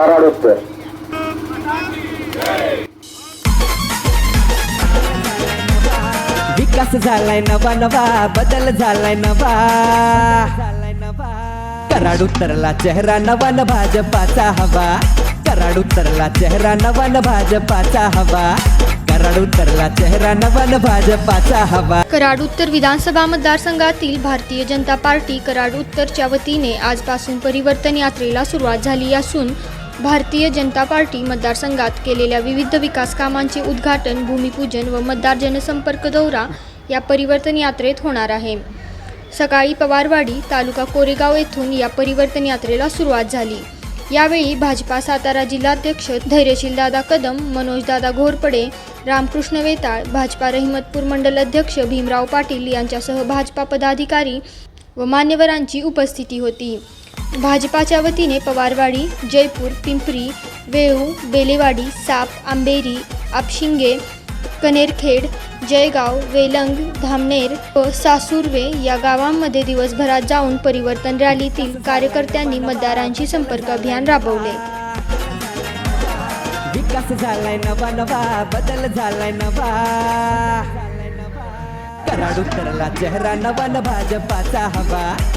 कराड उत्तर विकास झालाय नवा नवा बदल झालाय नवा. कराड उत्तरला चेहरा नवा न भाजपाचा हवा. कराड उत्तरला चेहरा नवा न भाजपाचा हवा. कराड उत्तरला चेहरा नवा न भाजपाचा हवा. कराड उत्तर विधानसभा मतदारसंघातील भारतीय जनता पार्टी कराड उत्तरच्या वतीने आजपासून परिवर्तन यात्रेला सुरुवात झाली असून भारतीय जनता पार्टी मतदारसंघात केलेल्या विविध विकास कामांचे उद्घाटन भूमिपूजन व मतदार जनसंपर्क दौरा या परिवर्तन यात्रेत होणार आहे. सकाळी पवारवाडी तालुका कोरेगाव येथून या परिवर्तन यात्रेला सुरुवात झाली. यावेळी भाजपा सातारा जिल्हाध्यक्ष धैर्यशील दादा कदम मनोज दादा घोरपडे रामकृष्ण वेताळ भाजपा रहिमतपूर मंडल अध्यक्ष भीमराव पाटील यांच्यासह भाजपा पदाधिकारी व मान्यवरांची उपस्थिती होती. भाजपाच्या वतीने पवारवाडी जयपूर पिंपरी वेळू बेलेवाडी साप आंबेरी आपशिंगे कनेरखेड जयगाव वेलंग धामनेर व सासुर्वे या गावांमध्ये दिवसभरात जाऊन परिवर्तन रॅलीतील कार्यकर्त्यांनी मतदारांशी संपर्क अभियान राबवले. विकास झालाय नवा नवा बदल झालाय नवा. कराड चेहरा नवा न भाजपाचा हवा.